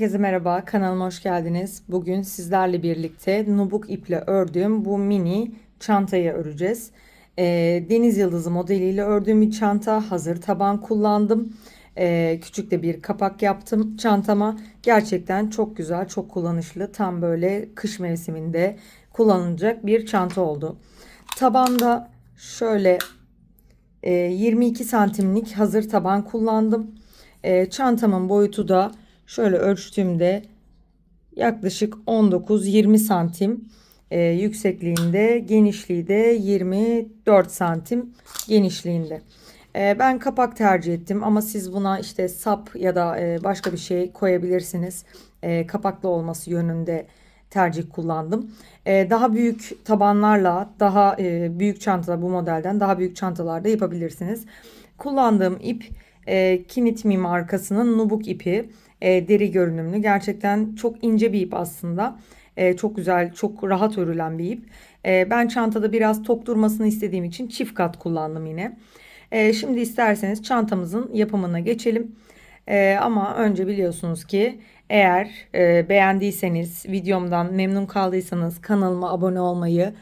Herkese merhaba, kanalıma hoş geldiniz. Bugün sizlerle birlikte nubuk iple ördüğüm bu mini çantayı öreceğiz. Ee, Deniz Yıldızı modeliyle ördüğüm bir çanta. Hazır taban kullandım. Ee, küçük de bir kapak yaptım çantama. Gerçekten çok güzel, çok kullanışlı. Tam böyle kış mevsiminde kullanılacak bir çanta oldu. Tabanda şöyle e, 22 santimlik hazır taban kullandım. E, çantamın boyutu da şöyle ölçtüğümde yaklaşık 19-20 santim e, yüksekliğinde, genişliği de 24 santim genişliğinde. E, ben kapak tercih ettim ama siz buna işte sap ya da e, başka bir şey koyabilirsiniz. E, kapaklı olması yönünde tercih kullandım. E, daha büyük tabanlarla, daha e, büyük çantalar bu modelden daha büyük çantalarda yapabilirsiniz. Kullandığım ip e, Kinitmi markasının nubuk ipi. E, deri görünümlü. Gerçekten çok ince bir ip aslında. E, çok güzel, çok rahat örülen bir ip. E, ben çantada biraz tok durmasını istediğim için çift kat kullandım yine. E, şimdi isterseniz çantamızın yapımına geçelim. E, ama önce biliyorsunuz ki eğer e, beğendiyseniz, videomdan memnun kaldıysanız kanalıma abone olmayı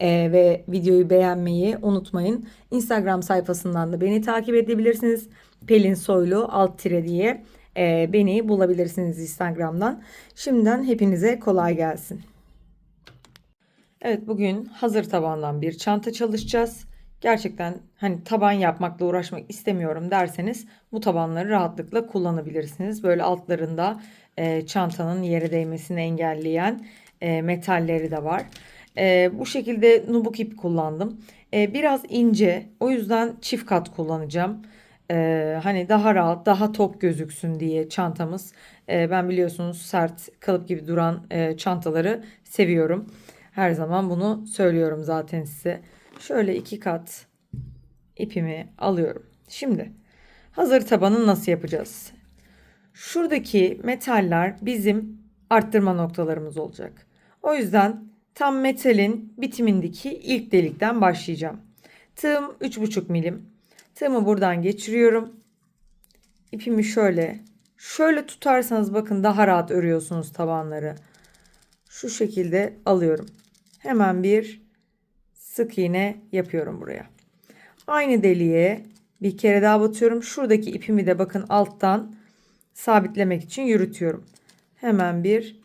e, ve videoyu beğenmeyi unutmayın. Instagram sayfasından da beni takip edebilirsiniz. Pelin Soylu alt tire diye e, beni bulabilirsiniz Instagram'dan. Şimdiden hepinize kolay gelsin. Evet bugün hazır tabandan bir çanta çalışacağız. Gerçekten hani taban yapmakla uğraşmak istemiyorum derseniz bu tabanları rahatlıkla kullanabilirsiniz. Böyle altlarında e, çantanın yere değmesini engelleyen e, metalleri de var. E, bu şekilde nubuk ip kullandım. E, biraz ince o yüzden çift kat kullanacağım. E, hani daha rahat daha tok gözüksün diye çantamız. E, ben biliyorsunuz sert kalıp gibi duran e, çantaları seviyorum. Her zaman bunu söylüyorum zaten size. Şöyle iki kat ipimi alıyorum. Şimdi hazır tabanı nasıl yapacağız? Şuradaki metaller bizim arttırma noktalarımız olacak. O yüzden tam metalin bitimindeki ilk delikten başlayacağım. Tığım 3,5 milim. Tığımı buradan geçiriyorum. İpimi şöyle şöyle tutarsanız bakın daha rahat örüyorsunuz tabanları. Şu şekilde alıyorum. Hemen bir sık iğne yapıyorum buraya. Aynı deliğe bir kere daha batıyorum. Şuradaki ipimi de bakın alttan sabitlemek için yürütüyorum. Hemen bir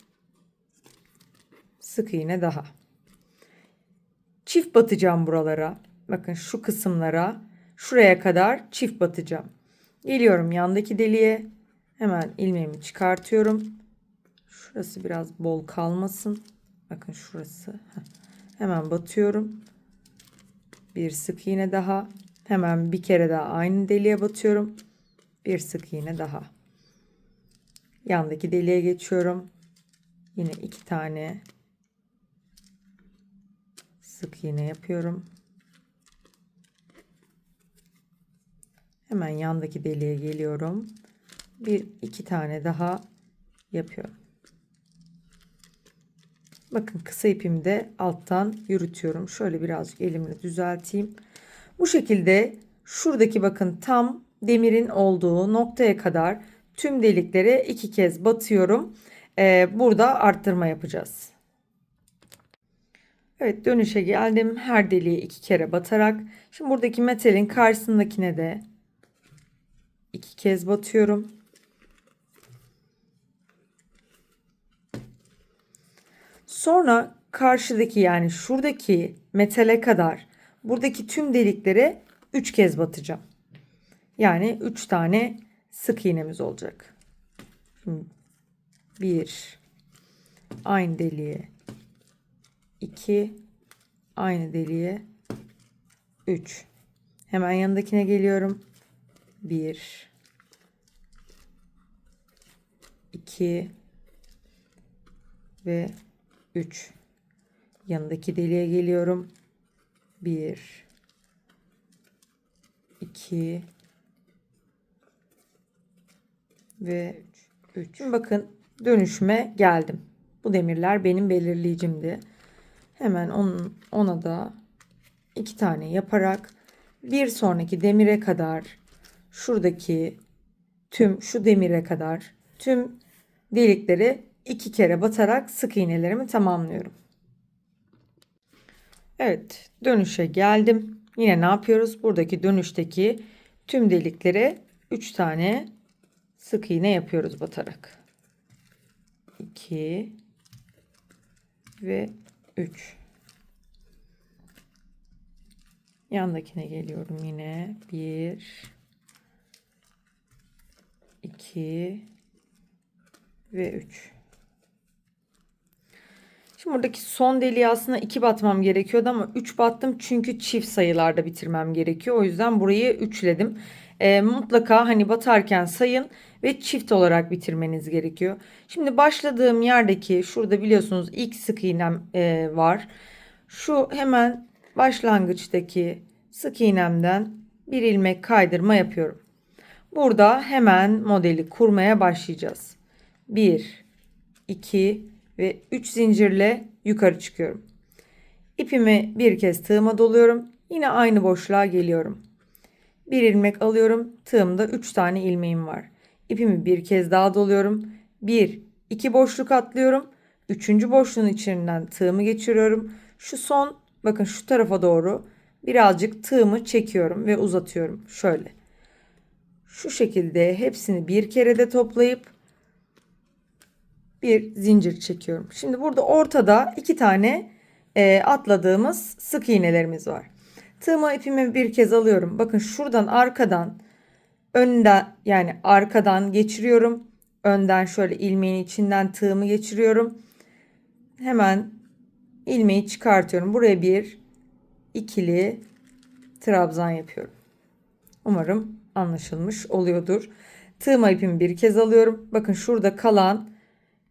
sık iğne daha. Çift batacağım buralara. Bakın şu kısımlara şuraya kadar çift batacağım. Geliyorum yandaki deliğe. Hemen ilmeğimi çıkartıyorum. Şurası biraz bol kalmasın. Bakın şurası. Hemen batıyorum. Bir sık iğne daha. Hemen bir kere daha aynı deliğe batıyorum. Bir sık iğne daha. Yandaki deliğe geçiyorum. Yine iki tane sık iğne yapıyorum. Hemen yandaki deliğe geliyorum. Bir iki tane daha yapıyorum. Bakın kısa ipimi de alttan yürütüyorum. Şöyle birazcık elimle düzelteyim. Bu şekilde şuradaki bakın tam demirin olduğu noktaya kadar tüm deliklere iki kez batıyorum. Ee, burada arttırma yapacağız. Evet dönüşe geldim. Her deliğe iki kere batarak. Şimdi buradaki metalin karşısındakine de iki kez batıyorum. Sonra karşıdaki yani şuradaki metale kadar buradaki tüm deliklere 3 kez batacağım. Yani 3 tane sık iğnemiz olacak. Şimdi 1 aynı deliğe 2 aynı deliğe 3 hemen yanındakine geliyorum 1 2 ve 3 yanındaki deliğe geliyorum. 1 2 ve 3 Şimdi bakın dönüşüme geldim. Bu demirler benim belirleyicimdi. Hemen onun, ona da iki tane yaparak bir sonraki demire kadar şuradaki tüm şu demire kadar tüm delikleri iki kere batarak sık iğnelerimi tamamlıyorum. Evet dönüşe geldim. Yine ne yapıyoruz? Buradaki dönüşteki tüm deliklere 3 tane sık iğne yapıyoruz batarak. 2 ve 3. Yandakine geliyorum yine. 1 2 ve 3. Şimdi buradaki son deliği aslında 2 batmam gerekiyordu ama 3 battım çünkü çift sayılarda bitirmem gerekiyor. O yüzden burayı üçledim. E, mutlaka hani batarken sayın ve çift olarak bitirmeniz gerekiyor. Şimdi başladığım yerdeki şurada biliyorsunuz ilk sık iğnem e, var. Şu hemen başlangıçtaki sık iğnemden bir ilmek kaydırma yapıyorum. Burada hemen modeli kurmaya başlayacağız. 1, 2 ve 3 zincirle yukarı çıkıyorum. İpimi bir kez tığıma doluyorum. Yine aynı boşluğa geliyorum. Bir ilmek alıyorum. Tığımda 3 tane ilmeğim var. İpimi bir kez daha doluyorum. 1, 2 boşluk atlıyorum. Üçüncü boşluğun içinden tığımı geçiriyorum. Şu son bakın şu tarafa doğru birazcık tığımı çekiyorum ve uzatıyorum. Şöyle. Şu şekilde hepsini bir kerede toplayıp bir zincir çekiyorum. Şimdi burada ortada iki tane e, atladığımız sık iğnelerimiz var. Tığımı ipimi bir kez alıyorum. Bakın şuradan arkadan önden yani arkadan geçiriyorum. Önden şöyle ilmeğin içinden tığımı geçiriyorum. Hemen ilmeği çıkartıyorum. Buraya bir ikili trabzan yapıyorum. Umarım anlaşılmış oluyordur. Tığıma ipimi bir kez alıyorum. Bakın şurada kalan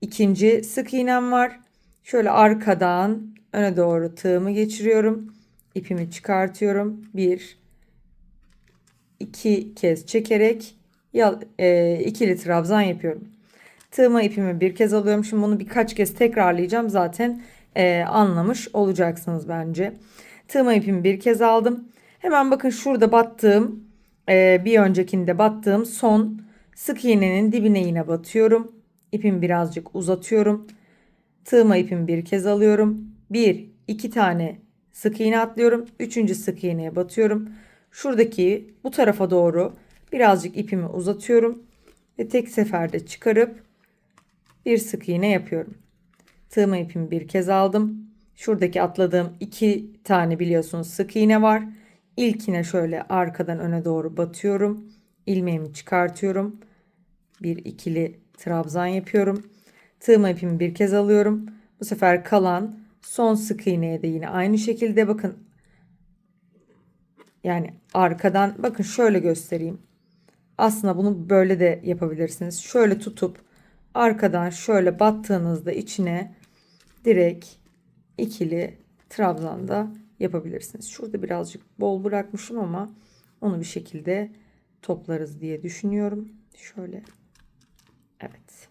ikinci sık iğnem var. Şöyle arkadan öne doğru tığımı geçiriyorum. İpimi çıkartıyorum. Bir, iki kez çekerek e, ikili trabzan yapıyorum. Tığıma ipimi bir kez alıyorum. Şimdi bunu birkaç kez tekrarlayacağım. Zaten e, anlamış olacaksınız bence. Tığıma ipimi bir kez aldım. Hemen bakın şurada battığım e, bir öncekinde battığım son sık iğnenin dibine yine batıyorum. İpimi birazcık uzatıyorum. Tığıma ipimi bir kez alıyorum. Bir, iki tane sık iğne atlıyorum. Üçüncü sık iğneye batıyorum. Şuradaki bu tarafa doğru birazcık ipimi uzatıyorum. Ve tek seferde çıkarıp bir sık iğne yapıyorum. Tığıma ipimi bir kez aldım. Şuradaki atladığım iki tane biliyorsunuz sık iğne var. İlkine şöyle arkadan öne doğru batıyorum. İlmeğimi çıkartıyorum. Bir ikili trabzan yapıyorum. Tığıma ipimi bir kez alıyorum. Bu sefer kalan son sık iğneye de yine aynı şekilde bakın. Yani arkadan bakın şöyle göstereyim. Aslında bunu böyle de yapabilirsiniz. Şöyle tutup arkadan şöyle battığınızda içine direkt ikili trabzanda yapabilirsiniz. Şurada birazcık bol bırakmışım ama onu bir şekilde toplarız diye düşünüyorum. Şöyle. Evet.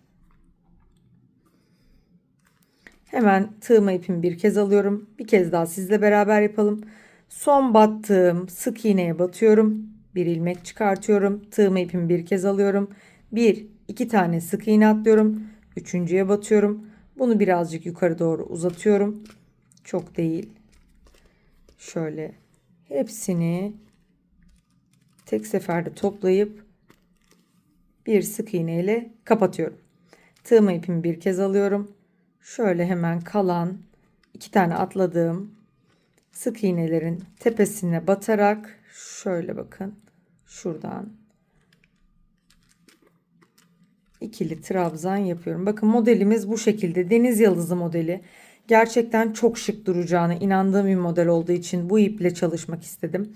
Hemen tığıma ipimi bir kez alıyorum. Bir kez daha sizle beraber yapalım. Son battığım sık iğneye batıyorum. Bir ilmek çıkartıyorum. Tığıma ipimi bir kez alıyorum. Bir, iki tane sık iğne atlıyorum. Üçüncüye batıyorum. Bunu birazcık yukarı doğru uzatıyorum. Çok değil. Şöyle hepsini tek seferde toplayıp bir sık iğne ile kapatıyorum. Tığıma ipimi bir kez alıyorum. Şöyle hemen kalan iki tane atladığım sık iğnelerin tepesine batarak şöyle bakın şuradan ikili trabzan yapıyorum. Bakın modelimiz bu şekilde deniz yıldızı modeli. Gerçekten çok şık duracağına inandığım bir model olduğu için bu iple çalışmak istedim.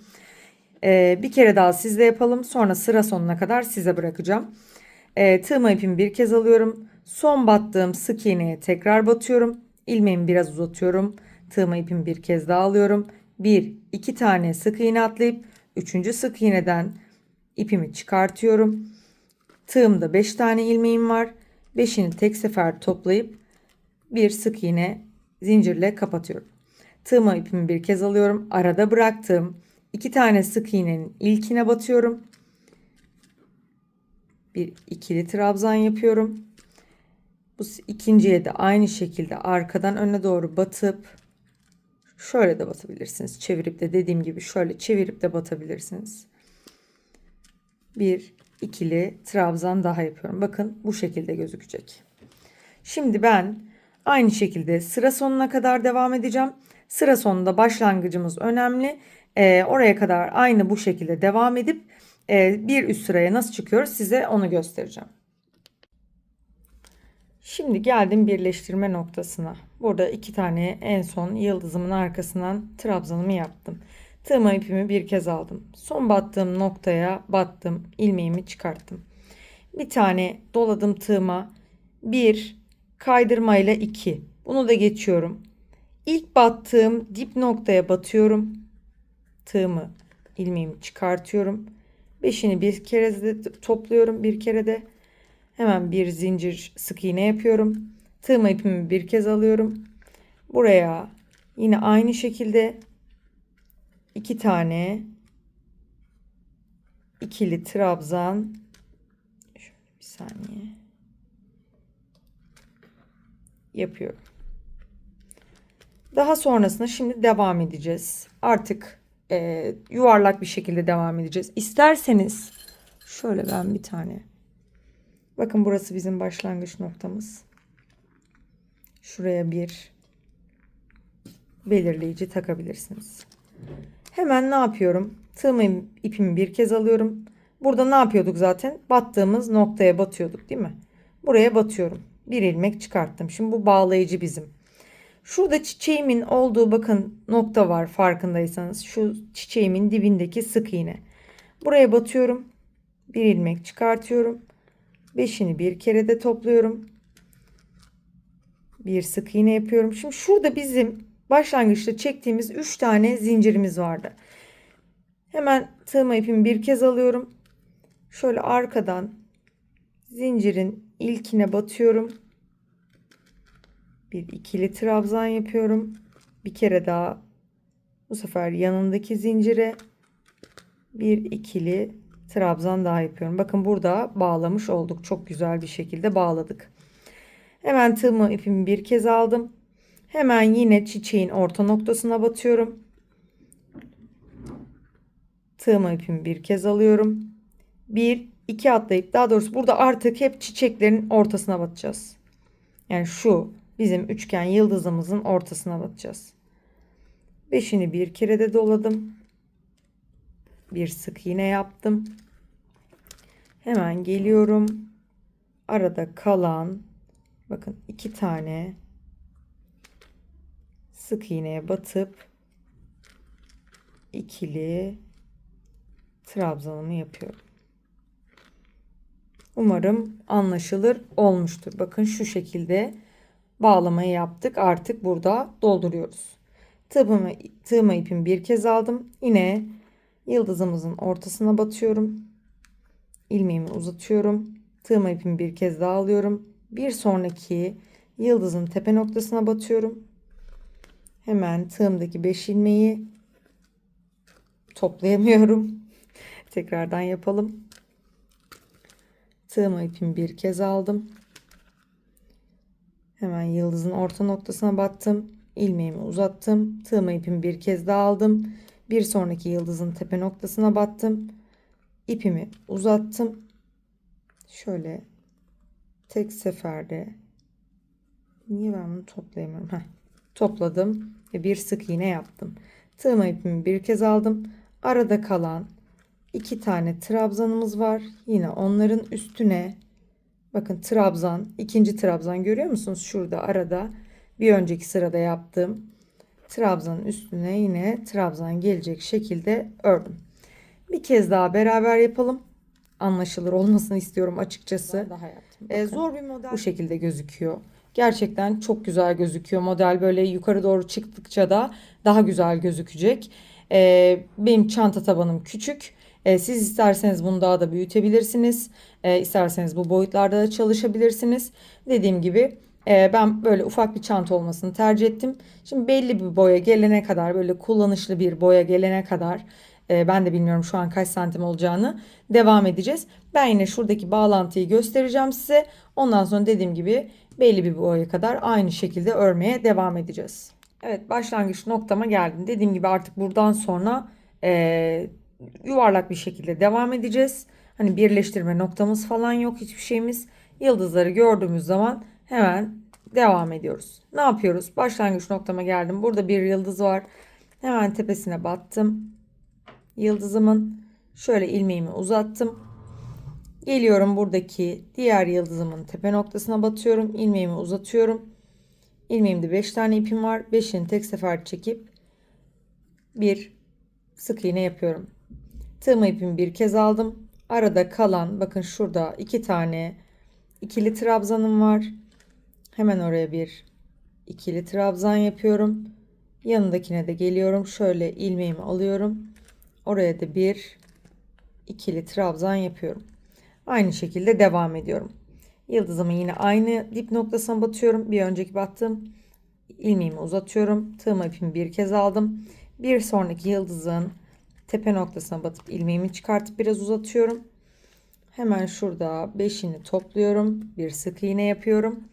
Ee, bir kere daha sizle yapalım. Sonra sıra sonuna kadar size bırakacağım. Ee, tığıma ipimi bir kez alıyorum. Son battığım sık iğneye tekrar batıyorum. İlmeğimi biraz uzatıyorum. Tığıma ipimi bir kez daha alıyorum. Bir, iki tane sık iğne atlayıp üçüncü sık iğneden ipimi çıkartıyorum. Tığımda beş tane ilmeğim var. Beşini tek sefer toplayıp bir sık iğne zincirle kapatıyorum. Tığıma ipimi bir kez alıyorum. Arada bıraktığım iki tane sık iğnenin ilkine batıyorum. Bir ikili trabzan yapıyorum. Bu ikinciye de aynı şekilde arkadan öne doğru batıp şöyle de batabilirsiniz. Çevirip de dediğim gibi şöyle çevirip de batabilirsiniz. Bir ikili trabzan daha yapıyorum. Bakın bu şekilde gözükecek. Şimdi ben aynı şekilde sıra sonuna kadar devam edeceğim. Sıra sonunda başlangıcımız önemli. Ee, oraya kadar aynı bu şekilde devam edip e, bir üst sıraya nasıl çıkıyoruz size onu göstereceğim. Şimdi geldim birleştirme noktasına. Burada iki tane en son yıldızımın arkasından trabzanımı yaptım. Tığma ipimi bir kez aldım. Son battığım noktaya battım. ilmeğimi çıkarttım. Bir tane doladım tığıma. Bir kaydırmayla iki. Bunu da geçiyorum. İlk battığım dip noktaya batıyorum. Tığımı, ilmeğimi çıkartıyorum. Beşini bir kere de topluyorum. Bir kere de hemen bir zincir sık iğne yapıyorum. Tığma ipimi bir kez alıyorum. Buraya yine aynı şekilde iki tane ikili trabzan şöyle bir saniye yapıyorum. Daha sonrasında şimdi devam edeceğiz. Artık e, yuvarlak bir şekilde devam edeceğiz. İsterseniz şöyle ben bir tane bakın burası bizim başlangıç noktamız. Şuraya bir belirleyici takabilirsiniz. Hemen ne yapıyorum? Tığımı ipimi bir kez alıyorum. Burada ne yapıyorduk zaten? Battığımız noktaya batıyorduk değil mi? Buraya batıyorum. Bir ilmek çıkarttım. Şimdi bu bağlayıcı bizim. Şurada çiçeğimin olduğu bakın nokta var farkındaysanız. Şu çiçeğimin dibindeki sık iğne. Buraya batıyorum. Bir ilmek çıkartıyorum. Beşini bir kere de topluyorum. Bir sık iğne yapıyorum. Şimdi şurada bizim başlangıçta çektiğimiz 3 tane zincirimiz vardı. Hemen tığma ipimi bir kez alıyorum. Şöyle arkadan zincirin ilkine batıyorum. Bir ikili trabzan yapıyorum. Bir kere daha bu sefer yanındaki zincire bir ikili trabzan daha yapıyorum. Bakın burada bağlamış olduk. Çok güzel bir şekilde bağladık. Hemen tığımı ipimi bir kez aldım. Hemen yine çiçeğin orta noktasına batıyorum. Tığımı ipimi bir kez alıyorum. Bir, iki atlayıp daha doğrusu burada artık hep çiçeklerin ortasına batacağız. Yani şu bizim üçgen yıldızımızın ortasına batacağız. Beşini bir kere de doladım. Bir sık iğne yaptım. Hemen geliyorum. Arada kalan bakın iki tane sık iğneye batıp ikili trabzanımı yapıyorum. Umarım anlaşılır olmuştur. Bakın şu şekilde bağlamayı yaptık. Artık burada dolduruyoruz. Tığımı, tığıma ipimi bir kez aldım. Yine yıldızımızın ortasına batıyorum. İlmeğimi uzatıyorum. Tığıma ipimi bir kez daha alıyorum. Bir sonraki yıldızın tepe noktasına batıyorum. Hemen tığımdaki 5 ilmeği toplayamıyorum. Tekrardan yapalım. Tığıma ipimi bir kez aldım. Hemen yıldızın orta noktasına battım. İlmeğimi uzattım. Tığıma ipimi bir kez daha aldım. Bir sonraki yıldızın tepe noktasına battım. İpimi uzattım. Şöyle tek seferde niye ben bunu toplayamıyorum? Heh. Topladım ve bir sık iğne yaptım. Tığıma ipimi bir kez aldım. Arada kalan iki tane trabzanımız var. Yine onların üstüne bakın trabzan, ikinci trabzan görüyor musunuz? Şurada arada bir önceki sırada yaptığım trabzanın üstüne yine trabzan gelecek şekilde ördüm. Bir kez daha beraber yapalım. Anlaşılır olmasını istiyorum açıkçası. Daha yaptım. Ee, zor bir model. Bu şekilde gözüküyor. Gerçekten çok güzel gözüküyor. Model böyle yukarı doğru çıktıkça da daha güzel gözükecek. Ee, benim çanta tabanım küçük. Ee, siz isterseniz bunu daha da büyütebilirsiniz. Ee, isterseniz bu boyutlarda da çalışabilirsiniz. Dediğim gibi e, ben böyle ufak bir çanta olmasını tercih ettim. Şimdi belli bir boya gelene kadar böyle kullanışlı bir boya gelene kadar Ee, ben de bilmiyorum şu an kaç santim olacağını. Devam edeceğiz. Ben yine şuradaki bağlantıyı göstereceğim size. Ondan sonra dediğim gibi belli bir boya kadar aynı şekilde örmeye devam edeceğiz. Evet başlangıç noktama geldim. Dediğim gibi artık buradan sonra e, yuvarlak bir şekilde devam edeceğiz. Hani birleştirme noktamız falan yok hiçbir şeyimiz. Yıldızları gördüğümüz zaman hemen devam ediyoruz. Ne yapıyoruz? Başlangıç noktama geldim. Burada bir yıldız var. Hemen tepesine battım. Yıldızımın şöyle ilmeğimi uzattım. Geliyorum buradaki diğer yıldızımın tepe noktasına batıyorum. İlmeğimi uzatıyorum. İlmeğimde 5 tane ipim var. 5'ini tek sefer çekip bir sık iğne yapıyorum. Tığma ipimi bir kez aldım. Arada kalan bakın şurada iki tane ikili trabzanım var. Hemen oraya bir ikili trabzan yapıyorum. Yanındakine de geliyorum. Şöyle ilmeğimi alıyorum. Oraya da bir ikili trabzan yapıyorum. Aynı şekilde devam ediyorum. Yıldızımı yine aynı dip noktasına batıyorum. Bir önceki battım. ilmeğimi uzatıyorum. Tığma ipimi bir kez aldım. Bir sonraki yıldızın tepe noktasına batıp ilmeğimi çıkartıp biraz uzatıyorum. Hemen şurada beşini topluyorum. Bir sık iğne yapıyorum.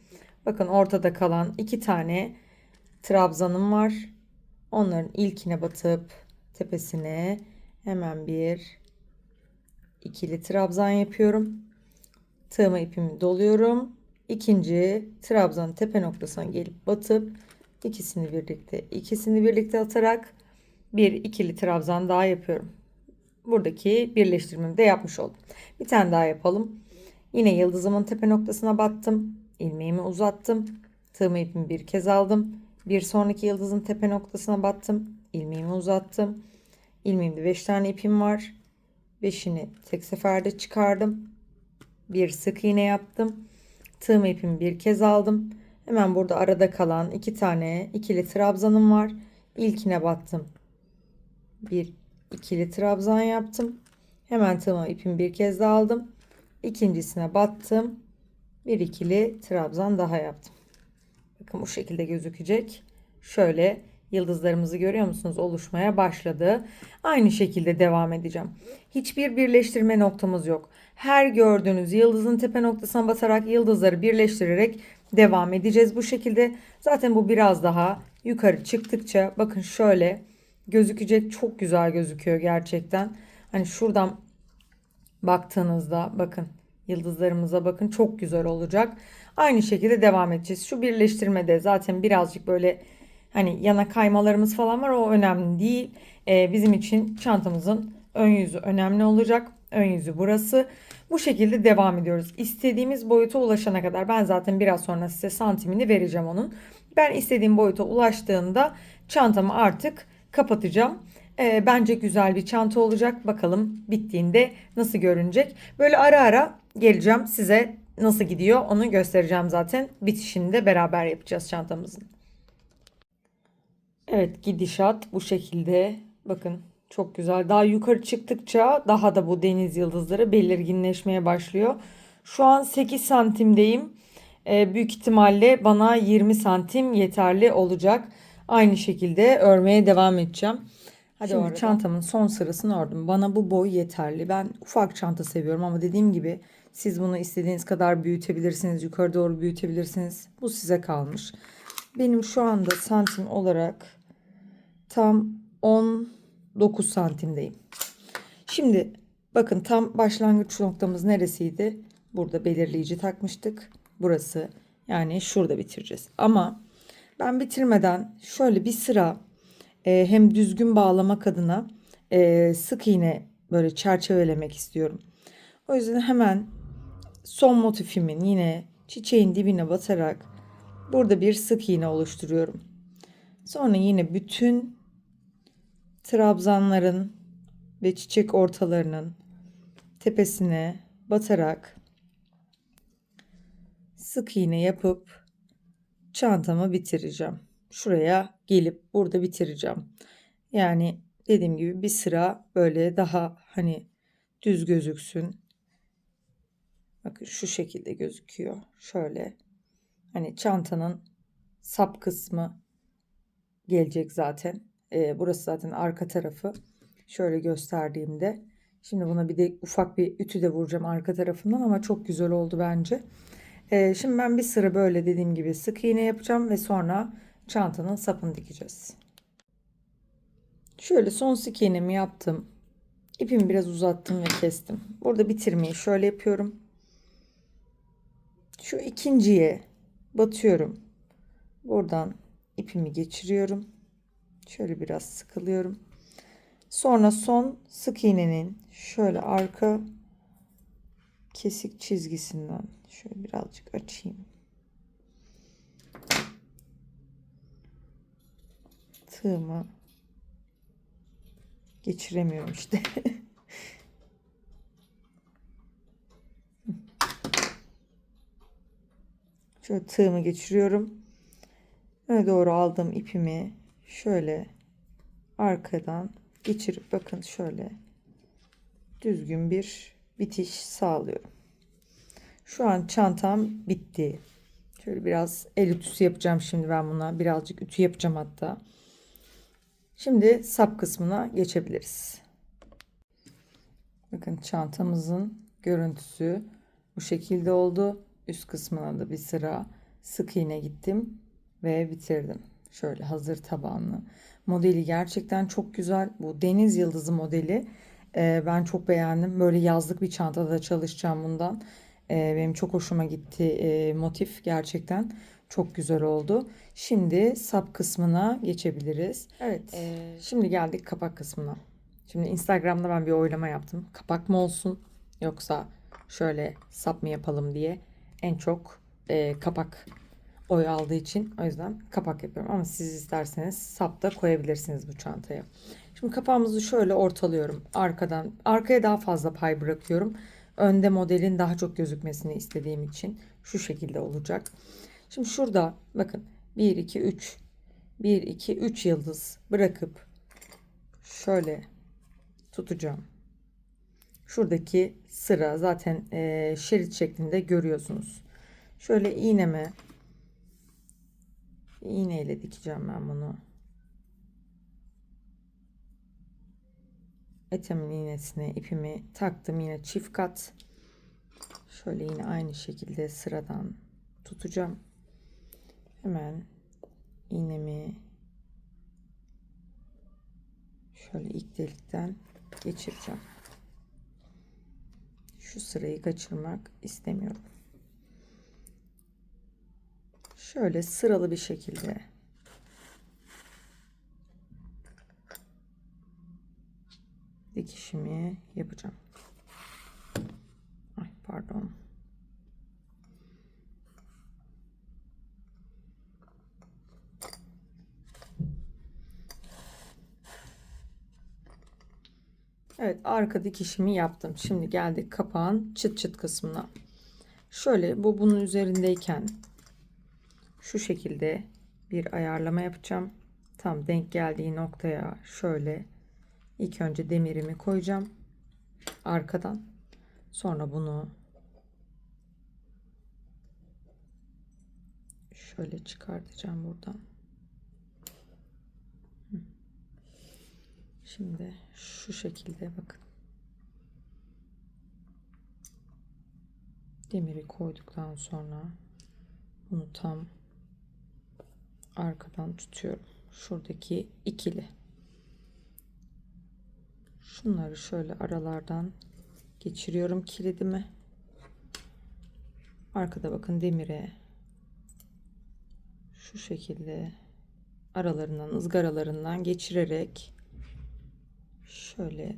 Bakın ortada kalan iki tane trabzanım var. Onların ilkine batıp tepesine hemen bir ikili trabzan yapıyorum. Tığıma ipimi doluyorum. İkinci trabzan tepe noktasına gelip batıp ikisini birlikte ikisini birlikte atarak bir ikili trabzan daha yapıyorum. Buradaki birleştirmemi de yapmış oldum. Bir tane daha yapalım. Yine yıldızımın tepe noktasına battım. ilmeğimi uzattım. Tığımı ipimi bir kez aldım. Bir sonraki yıldızın tepe noktasına battım. ilmeğimi uzattım. İlmeğimde 5 tane ipim var. 5'ini tek seferde çıkardım. Bir sık iğne yaptım. Tığım ipimi bir kez aldım. Hemen burada arada kalan iki tane ikili trabzanım var. İlkine battım. Bir ikili trabzan yaptım. Hemen tığıma ipimi bir kez daha aldım. İkincisine battım. Bir ikili trabzan daha yaptım. Bakın bu şekilde gözükecek. Şöyle yıldızlarımızı görüyor musunuz? Oluşmaya başladı. Aynı şekilde devam edeceğim. Hiçbir birleştirme noktamız yok. Her gördüğünüz yıldızın tepe noktasına basarak yıldızları birleştirerek devam edeceğiz bu şekilde. Zaten bu biraz daha yukarı çıktıkça bakın şöyle gözükecek. Çok güzel gözüküyor gerçekten. Hani şuradan baktığınızda bakın yıldızlarımıza bakın çok güzel olacak. Aynı şekilde devam edeceğiz. Şu birleştirmede zaten birazcık böyle hani yana kaymalarımız falan var o önemli değil. Ee, bizim için çantamızın ön yüzü önemli olacak. Ön yüzü burası. Bu şekilde devam ediyoruz. İstediğimiz boyuta ulaşana kadar ben zaten biraz sonra size santimini vereceğim onun. Ben istediğim boyuta ulaştığında çantamı artık kapatacağım. Ee, bence güzel bir çanta olacak. Bakalım bittiğinde nasıl görünecek. Böyle ara ara geleceğim size nasıl gidiyor onu göstereceğim zaten. Bitişini de beraber yapacağız çantamızın. Evet gidişat bu şekilde. Bakın çok güzel. Daha yukarı çıktıkça daha da bu deniz yıldızları belirginleşmeye başlıyor. Şu an 8 santimdeyim. Ee, büyük ihtimalle bana 20 santim yeterli olacak. Aynı şekilde örmeye devam edeceğim. Hadi Şimdi çantamın son sırasını ördüm. Bana bu boy yeterli. Ben ufak çanta seviyorum ama dediğim gibi siz bunu istediğiniz kadar büyütebilirsiniz. Yukarı doğru büyütebilirsiniz. Bu size kalmış. Benim şu anda santim olarak tam 19 santimdeyim. Şimdi bakın tam başlangıç noktamız neresiydi? Burada belirleyici takmıştık. Burası yani şurada bitireceğiz. Ama ben bitirmeden şöyle bir sıra e, hem düzgün bağlamak adına e, sık iğne böyle çerçevelemek istiyorum. O yüzden hemen son motifimin yine çiçeğin dibine batarak burada bir sık iğne oluşturuyorum. Sonra yine bütün trabzanların ve çiçek ortalarının tepesine batarak sık iğne yapıp çantamı bitireceğim. Şuraya gelip burada bitireceğim. Yani dediğim gibi bir sıra böyle daha hani düz gözüksün. Bakın şu şekilde gözüküyor. Şöyle hani çantanın sap kısmı gelecek zaten. Ee, burası zaten arka tarafı. Şöyle gösterdiğimde. Şimdi buna bir de ufak bir ütü de vuracağım arka tarafından ama çok güzel oldu bence. Ee, şimdi ben bir sıra böyle dediğim gibi sık iğne yapacağım ve sonra çantanın sapını dikeceğiz. Şöyle son sık iğnemi yaptım. İpimi biraz uzattım ve kestim. Burada bitirmeyi şöyle yapıyorum. Şu ikinciye batıyorum. Buradan ipimi geçiriyorum. Şöyle biraz sıkılıyorum. Sonra son sık iğnenin şöyle arka kesik çizgisinden şöyle birazcık açayım. Tığımı geçiremiyorum işte. Şöyle tığımı geçiriyorum. Öne doğru aldığım ipimi şöyle arkadan geçirip bakın şöyle düzgün bir bitiş sağlıyorum. Şu an çantam bitti. Şöyle biraz el ütüsü yapacağım şimdi ben buna. Birazcık ütü yapacağım hatta. Şimdi sap kısmına geçebiliriz. Bakın çantamızın görüntüsü bu şekilde oldu. Üst kısmına da bir sıra sık iğne gittim ve bitirdim. Şöyle hazır tabanlı. Modeli gerçekten çok güzel. Bu deniz yıldızı modeli. Ee, ben çok beğendim. Böyle yazlık bir çantada çalışacağım bundan. Ee, benim çok hoşuma gitti ee, motif gerçekten. Çok güzel oldu. Şimdi sap kısmına geçebiliriz. Evet. ee, şimdi geldik kapak kısmına. Şimdi Instagram'da ben bir oylama yaptım. Kapak mı olsun yoksa şöyle sap mı yapalım diye. En çok ee, kapak oy aldığı için o yüzden kapak yapıyorum. Ama siz isterseniz sap da koyabilirsiniz bu çantaya. Şimdi kapağımızı şöyle ortalıyorum. Arkadan arkaya daha fazla pay bırakıyorum. Önde modelin daha çok gözükmesini istediğim için şu şekilde olacak. Şimdi şurada bakın 1 2 3 1 2 3 yıldız bırakıp şöyle tutacağım. Şuradaki sıra zaten e, şerit şeklinde görüyorsunuz. Şöyle iğneme iğneyle dikeceğim ben bunu. Etemin iğnesine ipimi taktım yine çift kat. Şöyle yine aynı şekilde sıradan tutacağım. Hemen iğnemi şöyle ilk delikten geçireceğim. Şu sırayı kaçırmak istemiyorum. Şöyle sıralı bir şekilde dikişimi yapacağım. Ay pardon. Evet arka dikişimi yaptım. Şimdi geldik kapağın çıt çıt kısmına. Şöyle bu bunun üzerindeyken şu şekilde bir ayarlama yapacağım. Tam denk geldiği noktaya şöyle ilk önce demirimi koyacağım arkadan. Sonra bunu şöyle çıkartacağım buradan. Şimdi şu şekilde bakın. Demiri koyduktan sonra bunu tam arkadan tutuyorum. Şuradaki ikili. Şunları şöyle aralardan geçiriyorum kilidimi. Arkada bakın demire şu şekilde aralarından ızgaralarından geçirerek şöyle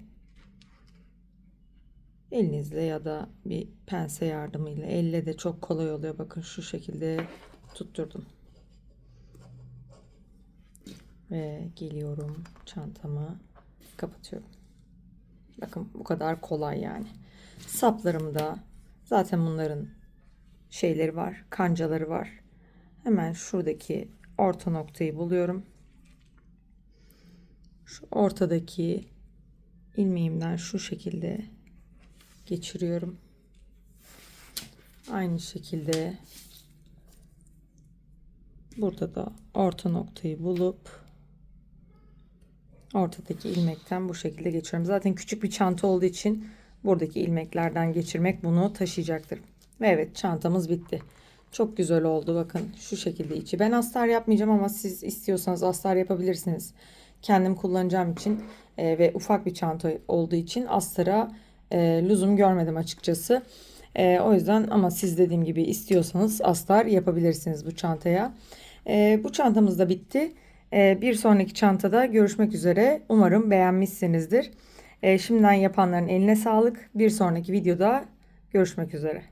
elinizle ya da bir pense yardımıyla elle de çok kolay oluyor. Bakın şu şekilde tutturdum. Ve geliyorum çantamı kapatıyorum. Bakın bu kadar kolay yani. Saplarımda zaten bunların şeyleri var, kancaları var. Hemen şuradaki orta noktayı buluyorum. Şu ortadaki ilmeğimden şu şekilde geçiriyorum. Aynı şekilde burada da orta noktayı bulup Ortadaki ilmekten bu şekilde geçiyorum. Zaten küçük bir çanta olduğu için buradaki ilmeklerden geçirmek bunu taşıyacaktır. Ve evet çantamız bitti. Çok güzel oldu bakın şu şekilde içi. Ben astar yapmayacağım ama siz istiyorsanız astar yapabilirsiniz. Kendim kullanacağım için e, ve ufak bir çanta olduğu için astara e, lüzum görmedim açıkçası. E, o yüzden ama siz dediğim gibi istiyorsanız astar yapabilirsiniz bu çantaya. E, bu çantamız da bitti. E, bir sonraki çantada görüşmek üzere. Umarım beğenmişsinizdir. E, şimdiden yapanların eline sağlık. Bir sonraki videoda görüşmek üzere.